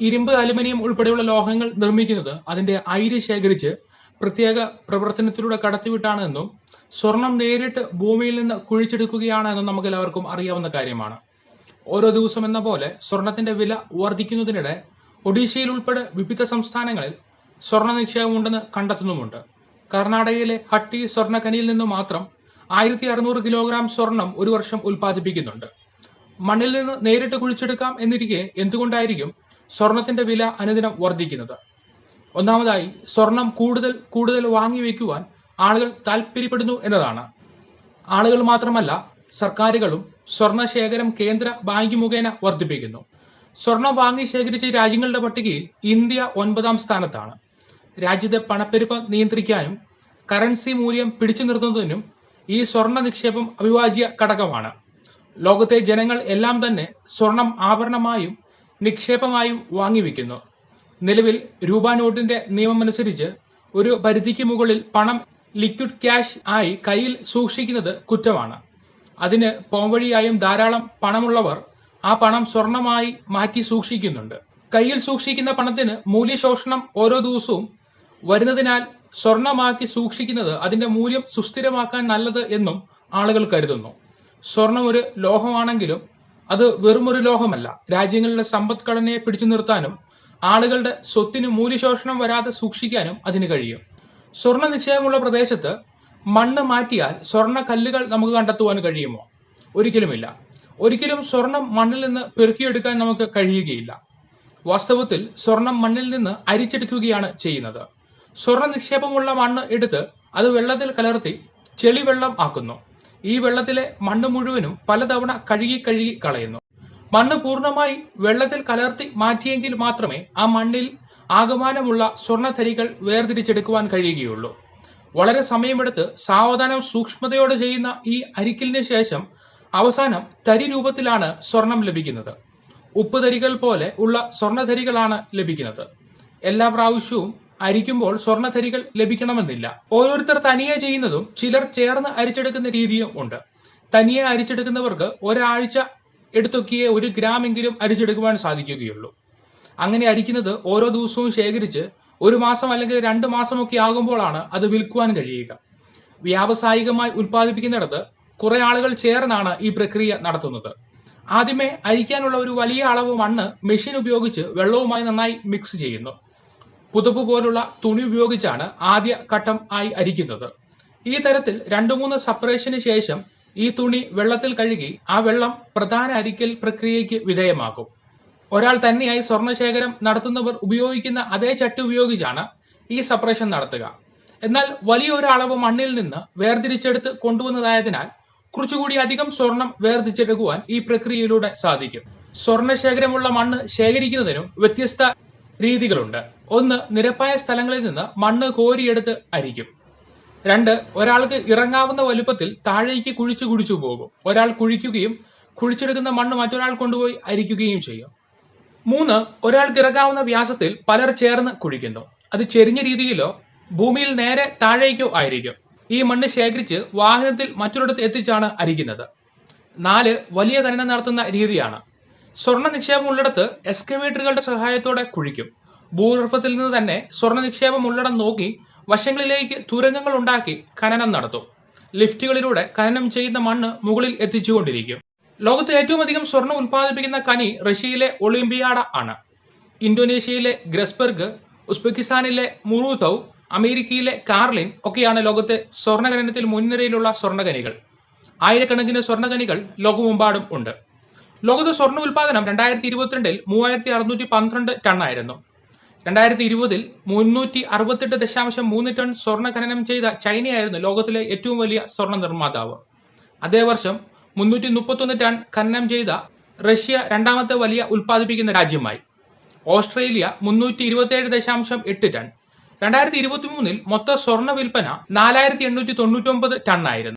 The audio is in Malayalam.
ഇരുമ്പ് അലുമിനിയം ഉൾപ്പെടെയുള്ള ലോഹങ്ങൾ നിർമ്മിക്കുന്നത് അതിന്റെ അയിര് ശേഖരിച്ച് പ്രത്യേക പ്രവർത്തനത്തിലൂടെ കടത്തിവിട്ടാണ് എന്നും സ്വർണം നേരിട്ട് ഭൂമിയിൽ നിന്ന് കുഴിച്ചെടുക്കുകയാണ് എന്നും നമുക്ക് എല്ലാവർക്കും അറിയാവുന്ന കാര്യമാണ്. ഓരോ ദിവസം എന്ന പോലെ സ്വർണത്തിന്റെ വില വർദ്ധിക്കുന്നതിനിടെ ഒഡീഷയിൽ ഉൾപ്പെടെ വിവിധ സംസ്ഥാനങ്ങളിൽ സ്വർണ നിക്ഷേപം ഉണ്ടെന്ന് കണ്ടെത്തുന്നുമുണ്ട്. കർണാടകയിലെ ഹട്ടി സ്വർണഖനിയിൽ നിന്ന് മാത്രം ആയിരത്തി അറുന്നൂറ് കിലോഗ്രാം സ്വർണം ഒരു വർഷം ഉൽപ്പാദിപ്പിക്കുന്നുണ്ട്. മണ്ണിൽ നിന്ന് നേരിട്ട് കുഴിച്ചെടുക്കാം എന്നിരിക്കെ എന്തുകൊണ്ടായിരിക്കും സ്വർണത്തിന്റെ വില അനുദിനം വർദ്ധിക്കുന്നത്. ഒന്നാമതായി സ്വർണം കൂടുതൽ കൂടുതൽ വാങ്ങി വയ്ക്കുവാൻ ആളുകൾ താൽപ്പര്യപ്പെടുന്നു എന്നതാണ്. ആളുകൾ മാത്രമല്ല സർക്കാരുകളും സ്വർണ ശേഖരം കേന്ദ്ര ബാങ്ക് മുഖേന വർദ്ധിപ്പിക്കുന്നു. സ്വർണം വാങ്ങി ശേഖരിച്ച രാജ്യങ്ങളുടെ പട്ടികയിൽ ഇന്ത്യ ഒൻപതാം സ്ഥാനത്താണ്. രാജ്യത്തെ പണപ്പെരുപ്പം നിയന്ത്രിക്കാനും കറൻസി മൂല്യം പിടിച്ചു നിർത്തുന്നതിനും ഈ സ്വർണ നിക്ഷേപം അവിഭാജ്യ ഘടകമാണ്. ലോകത്തെ ജനങ്ങൾ എല്ലാം തന്നെ സ്വർണം ആഭരണമായും നിക്ഷേപമായും വാങ്ങിവെക്കുന്നു. നിലവിൽ രൂപ നോട്ടിന്റെ നിയമമനുസരിച്ച് ഒരു പരിധിക്ക് മുകളിൽ പണം ലിക്വിഡ് ക്യാഷ് ആയി കയ്യിൽ സൂക്ഷിക്കുന്നത് കുറ്റമാണ്. അതിന് പോംവഴിയായും ധാരാളം പണമുള്ളവർ ആ പണം സ്വർണമായി മാറ്റി സൂക്ഷിക്കുന്നുണ്ട്. കയ്യിൽ സൂക്ഷിക്കുന്ന പണത്തിന് മൂല്യശോഷണം ഓരോ ദിവസവും വരുന്നതിനാൽ സ്വർണമാക്കി സൂക്ഷിക്കുന്നത് അതിന്റെ മൂല്യം സുസ്ഥിരമാക്കാൻ നല്ലത് എന്നും ആളുകൾ കരുതുന്നു. സ്വർണം ഒരു ലോഹമാണെങ്കിലും അത് വെറുമൊരു ലോഹമല്ല. രാജ്യങ്ങളുടെ സമ്പദ്ഘടനയെ പിടിച്ചു നിർത്താനും ആളുകളുടെ സ്വത്തിന് മൂല്യശോഷണം വരാതെ സൂക്ഷിക്കാനും അതിന് കഴിയും. സ്വർണ നിക്ഷേപമുള്ള പ്രദേശത്ത് മണ്ണ് മാറ്റിയാൽ സ്വർണ കല്ലുകൾ നമുക്ക് കണ്ടെത്തുവാൻ കഴിയുമോ? ഒരിക്കലുമില്ല. ഒരിക്കലും സ്വർണം മണ്ണിൽ നിന്ന് പെറുക്കിയെടുക്കാൻ നമുക്ക് കഴിയുകയില്ല. വാസ്തവത്തിൽ സ്വർണം മണ്ണിൽ നിന്ന് അരിച്ചെടുക്കുകയാണ് ചെയ്യുന്നത്. സ്വർണ നിക്ഷേപമുള്ള മണ്ണ് എടുത്ത് അത് വെള്ളത്തിൽ കലർത്തി ചെളിവെള്ളം ആക്കുന്നു. ഈ വെള്ളത്തിലെ മണ്ണ് മുഴുവനും പലതവണ കഴുകി കഴുകി കളയുന്നു. മണ്ണ് പൂർണമായി വെള്ളത്തിൽ കലർത്തി മാറ്റിയെങ്കിൽ മാത്രമേ ആ മണ്ണിൽ ആകമാനമുള്ള സ്വർണധരികൾ വേർതിരിച്ചെടുക്കുവാൻ കഴിയുകയുള്ളൂ. വളരെ സമയമെടുത്ത് സാവധാനം സൂക്ഷ്മതയോടെ ചെയ്യുന്ന ഈ അരിക്കലിന് ശേഷം അവസാനം തരി രൂപത്തിലാണ് സ്വർണം ലഭിക്കുന്നത്. ഉപ്പ് തരികൾ പോലെ ഉള്ള സ്വർണധരികളാണ് ലഭിക്കുന്നത്. എല്ലാ പ്രാവശ്യവും അരിക്കുമ്പോൾ സ്വർണധരികൾ ലഭിക്കണമെന്നില്ല. ഓരോരുത്തർ തനിയെ ചെയ്യുന്നതും ചിലർ ചേർന്ന് അരിച്ചെടുക്കുന്ന രീതിയും ഉണ്ട്. തനിയെ അരിച്ചെടുക്കുന്നവർക്ക് ഒരാഴ്ച എടുത്തൊക്കെയേ ഒരു ഗ്രാമെങ്കിലും അരിച്ചെടുക്കുവാൻ സാധിക്കുകയുള്ളൂ. അങ്ങനെ അരിക്കുന്നത് ഓരോ ദിവസവും ശേഖരിച്ച് ഒരു മാസം അല്ലെങ്കിൽ രണ്ട് മാസമൊക്കെ ആകുമ്പോഴാണ് അത് വിൽക്കുവാൻ കഴിയുക. വ്യാവസായികമായി ഉൽപ്പാദിപ്പിക്കുന്നിടത്ത് കുറെ ആളുകൾ ചേർന്നാണ് ഈ പ്രക്രിയ നടത്തുന്നത്. ആദ്യമേ അരിക്കാനുള്ള ഒരു വലിയ അളവ് മണ്ണ് മെഷീൻ ഉപയോഗിച്ച് വെള്ളവുമായി നന്നായി മിക്സ് ചെയ്യുന്നു. പുതപ്പ് പോലുള്ള തുണി ഉപയോഗിച്ചാണ് ആദ്യ ഘട്ടം ആയി അരിക്കുന്നത്. ഈ തരത്തിൽ രണ്ടു മൂന്ന് സെപ്പറേഷന് ശേഷം ഈ തുണി വെള്ളത്തിൽ കഴുകി ആ വെള്ളം പ്രധാന അരിക്കൽ പ്രക്രിയയ്ക്ക് വിധേയമാക്കും. ഒരാൾ തന്നെയായി സ്വർണശേഖരം നടത്തുന്നവർ ഉപയോഗിക്കുന്ന അതേ ചട്ടി ഉപയോഗിച്ചാണ് ഈ സെപ്പറേഷൻ നടത്തുക. എന്നാൽ വലിയൊരു അളവ് മണ്ണിൽ നിന്ന് വേർതിരിച്ചെടുത്ത് കൊണ്ടുവന്നതായതിനാൽ കുറച്ചുകൂടി അധികം സ്വർണം വേർതിരിച്ചെടുക്കുവാൻ ഈ പ്രക്രിയയിലൂടെ സാധിക്കും. സ്വർണശേഖരമുള്ള മണ്ണ് ശേഖരിക്കുന്നതിനും വ്യത്യസ്ത രീതികളുണ്ട്. ഒന്ന് നിരപ്പായ സ്ഥലങ്ങളിൽ നിന്ന് മണ്ണ് കോരിയെടുത്ത് അരിക്കും. രണ്ട് ഒരാൾക്ക് ഇറങ്ങാവുന്ന വലുപ്പത്തിൽ താഴേക്ക് കുഴിച്ചു കുഴിച്ചു പോകും. ഒരാൾ കുഴിക്കുകയും കുഴിച്ചെടുക്കുന്ന മണ്ണ് മറ്റൊരാൾ കൊണ്ടുപോയി അരിക്കുകയും ചെയ്യും. മൂന്ന് ഒരാൾക്ക് ഇറങ്ങാവുന്ന വ്യാസത്തിൽ പലർ ചേർന്ന് കുഴിക്കുന്നു. അത് ചെരിഞ്ഞ രീതിയിലോ ഭൂമിയിൽ നേരെ താഴേക്കോ ആയിരിക്കും. ഈ മണ്ണ് ശേഖരിച്ച് വാഹനത്തിൽ മറ്റൊരിടത്ത് എത്തിച്ചാണ് അരിക്കുന്നത്. നാല് വലിയ ഖനനം നടത്തുന്ന രീതിയാണ്. സ്വർണ നിക്ഷേപം ഉള്ളിടത്ത് എക്സ്കവേറ്ററുകളുടെ സഹായത്തോടെ കുഴിക്കും. ഭൂഗർഭത്തിൽ നിന്ന് തന്നെ സ്വർണ നിക്ഷേപം ഉള്ളടം നോക്കി വശങ്ങളിലേക്ക് തുരങ്കങ്ങൾ ഉണ്ടാക്കി ഖനനം നടത്തും. ലിഫ്റ്റുകളിലൂടെ ഖനനം ചെയ്യുന്ന മണ്ണ് മുകളിൽ എത്തിച്ചുകൊണ്ടിരിക്കും. ലോകത്ത് ഏറ്റവും അധികം സ്വർണം ഉൽപ്പാദിപ്പിക്കുന്ന കനി റഷ്യയിലെ ഒളിമ്പിയാഡ ആണ്. ഇന്തോനേഷ്യയിലെ ഗ്രസ്ബർഗ് ഉസ്ബെക്കിസ്ഥാനിലെ മുറൂതൗ അമേരിക്കയിലെ കാർലിൻ ഒക്കെയാണ് ലോകത്തെ സ്വർണഖനനത്തിൽ മുൻനിരയിലുള്ള സ്വർണഖനികൾ ആയിരക്കണക്കിന് സ്വർണഖനികൾ ലോകമെമ്പാടും ഉണ്ട്. ലോകത്തെ സ്വർണ ഉൽപാദനം രണ്ടായിരത്തി ഇരുപത്തിരണ്ടിൽ മൂവായിരത്തി അറുന്നൂറ്റി പന്ത്രണ്ട് ടൺ ആയിരുന്നു രണ്ടായിരത്തി ഇരുപതിൽ മുന്നൂറ്റി അറുപത്തെട്ട് ദശാംശം മൂന്ന് ടൺ സ്വർണ ഖനനം ചെയ്ത ചൈനയായിരുന്നു ലോകത്തിലെ ഏറ്റവും വലിയ സ്വർണ നിർമ്മാതാവ് അതേ വർഷം മുന്നൂറ്റി മുപ്പത്തൊന്ന് ടൺ ഖനനം ചെയ്ത റഷ്യ രണ്ടാമത്തെ വലിയ ഉൽപ്പാദിപ്പിക്കുന്ന രാജ്യമായി. ഓസ്ട്രേലിയ മുന്നൂറ്റി ഇരുപത്തിയേഴ് ദശാംശം എട്ട് ടൺ. രണ്ടായിരത്തി ഇരുപത്തി മൂന്നിൽ മൊത്ത സ്വർണ വിൽപ്പന നാലായിരത്തി എണ്ണൂറ്റി തൊണ്ണൂറ്റി ഒമ്പത് ടൺ ആയിരുന്നു